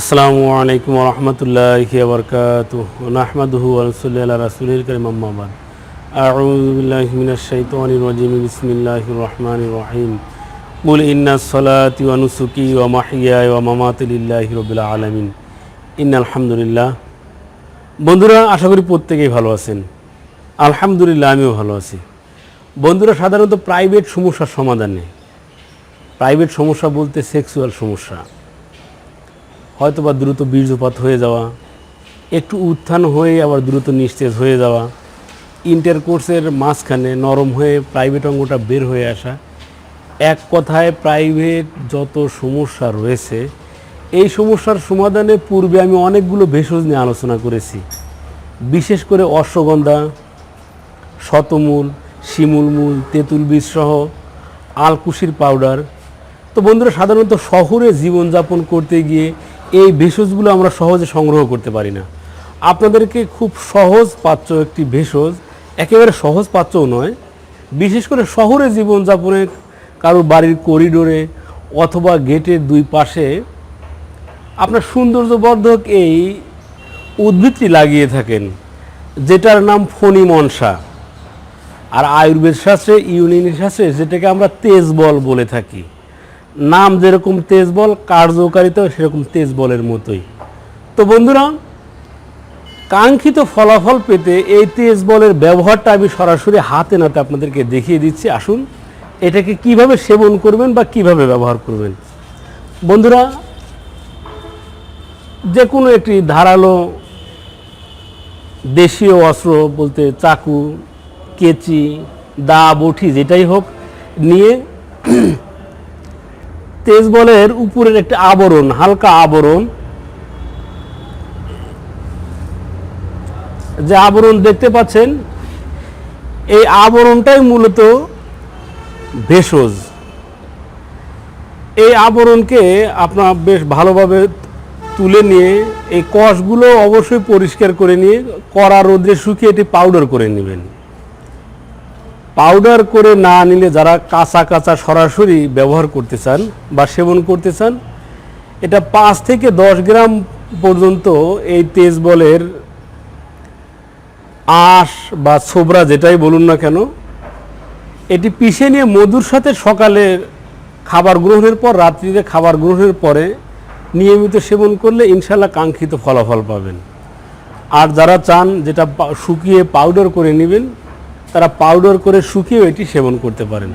আসসালামু আলাইকুম রহমতুল্লাহি বরকাত নাহমাদুহু রসুল্লাহ রাসুলিল করিম আম্মাবাদ আউযু বিল্লাহি মিনাশ শাইতানির রাজিম, বিসমিল্লাহির রহমানির রহিম। কুল ইন্না সলাতি ওয়া নুসুকি ওয়া মাহইয়ায় ওয়া মামাতি লিল্লাহি রাব্বিল আলামিন। ইন্নাল বন্ধুরা, আশা করি প্রত্যেকেই ভালো আছেন। আলহামদুলিল্লাহ, আমিও ভালো আছি। বন্ধুরা, সাধারণত প্রাইভেট সমস্যার সমাধানে প্রাইভেট সমস্যা বলতে সেক্সুয়াল সমস্যা। হয়তো বা দ্রুত বীর্যপাত হয়ে যাওয়া, একটু উত্থান হয়ে আবার দ্রুত নিস্তেজ হয়ে যাওয়া, ইন্টার কোর্সের মাঝখানে নরম হয়ে প্রাইভেট অঙ্গটা বের হয়ে আসা, এক কথায় প্রাইভেট যত সমস্যা রয়েছে, এই সমস্যার সমাধানে পূর্বে আমি অনেকগুলো ভেষজ নিয়ে আলোচনা করেছি। বিশেষ করে অশ্বগন্ধা, শতমূল শিমুলমূল তেঁতুল বীজ সহ আলকুশির পাউডার তো বন্ধুরা, সাধারণত শহরে জীবনযাপন করতে গিয়ে এই ভেষজগুলো আমরা সহজে সংগ্রহ করতে পারি না। আপনাদেরকে খুব সহজ পাচ্য একটি ভেষজ, একেবারে সহজ পাচ্যও নয়, বিশেষ করে শহরে জীবনযাপনে কারোর বাড়ির করিডোরে অথবা গেটের দুই পাশে আপনার সৌন্দর্যবর্ধক এই উদ্ভিদটি লাগিয়ে থাকেন, যেটার নাম ফণি মনসা আর আয়ুর্বেদ শাস্ত্রে, ইউনিয়ন শাস্ত্রে যেটাকে আমরা তেজবল বলে থাকি। নাম যেরকম তেজবল, কার্যকারিতাও সেরকম তেজবলের মতোই। তো বন্ধুরা, কাঙ্ক্ষিত ফলাফল পেতে এই তেজবলের ব্যবহারটা আমি সরাসরি হাতে নাতে আপনাদেরকে দেখিয়ে দিচ্ছি। আসুন, এটাকে কীভাবে সেবন করবেন বা কীভাবে ব্যবহার করবেন? বন্ধুরা যে কোনো একটি ধারালো দেশীয় অস্ত্র বলতে চাকু, কেচি দা বটি যেটাই হোক, নিয়ে তেজবলের উপরের একটি আবরণ, হালকা আবরণ। যে আবরণ দেখতে পাচ্ছেন, এই আবরণটাই মূলত ভেষজ। এই আবরণকে আপনার বেশ ভালোভাবে তুলে নিয়ে এই কষগুলো অবশ্যই পরিষ্কার করে নিয়ে কড়া রোদ্রে শুকিয়ে এটি পাউডার করে নেবেন। পাউডার করে না নিলে যারা কাঁচা কাঁচা সরাসরি ব্যবহার করতে চান বা সেবন করতে চান, এটা পাঁচ থেকে দশ গ্রাম পর্যন্ত এই তেজবলের আঁশ বা ছোবরা যেটাই বলুন না কেন, এটি পিষে নিয়ে মধুর সাথে সকালে খাবার গ্রহণের পর, রাত্রিতে খাবার গ্রহণের পরে নিয়মিত সেবন করলে ইনশাল্লাহ কাঙ্ক্ষিত ফলাফল পাবেন। আর যারা চান যেটা শুকিয়ে পাউডার করে নেবেন তারা পাউডার করে শুকিয়েও এটি সেবন করতে পারেন।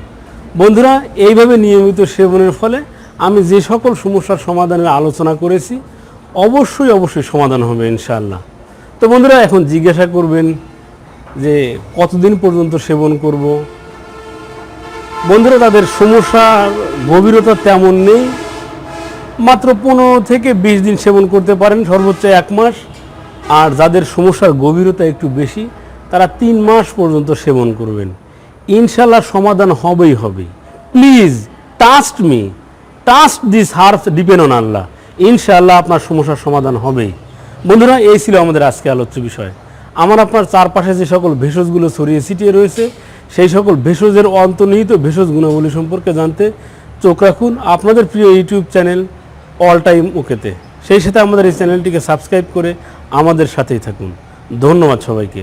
বন্ধুরা, এইভাবে নিয়মিত সেবনের ফলে আমি যে সকল সমস্যার সমাধানের আলোচনা করেছি, অবশ্যই অবশ্যই সমাধান হবে ইনশাআল্লাহ। তো বন্ধুরা, এখন জিজ্ঞাসা করবেন যে কতদিন পর্যন্ত সেবন করব? বন্ধুরা, তাদের সমস্যার গভীরতা তেমন নেই। মাত্র পনেরো থেকে বিশ দিন সেবন করতে পারেন, সর্বোচ্চ এক মাস। আর যাদের সমস্যার গভীরতা একটু বেশি তারা তিন মাস পর্যন্ত সেবন করবেন। ইনশাল্লাহ সমাধান হবেই হবে। Please trust me trust this hers depend on Allah ইনশাল্লাহ আপনার সমস্যার সমাধান হবেই। বন্ধুরা, এই ছিল আমাদের আজকে আলোচ্য বিষয়। আমার আপনার চারপাশে যে সকল ভেষজগুলো ছড়িয়ে ছিটিয়ে রয়েছে, সেই সকল ভেষজের অন্তর্নিহিত ভেষজ গুণাবলী সম্পর্কে জানতে চোখ রাখুন আপনাদের প্রিয় ইউটিউব চ্যানেল অল টাইম ওকেতে সেই সাথে আমাদের এই চ্যানেলটিকে সাবস্ক্রাইব করে আমাদের সাথেই থাকুন। ধন্যবাদ সবাইকে।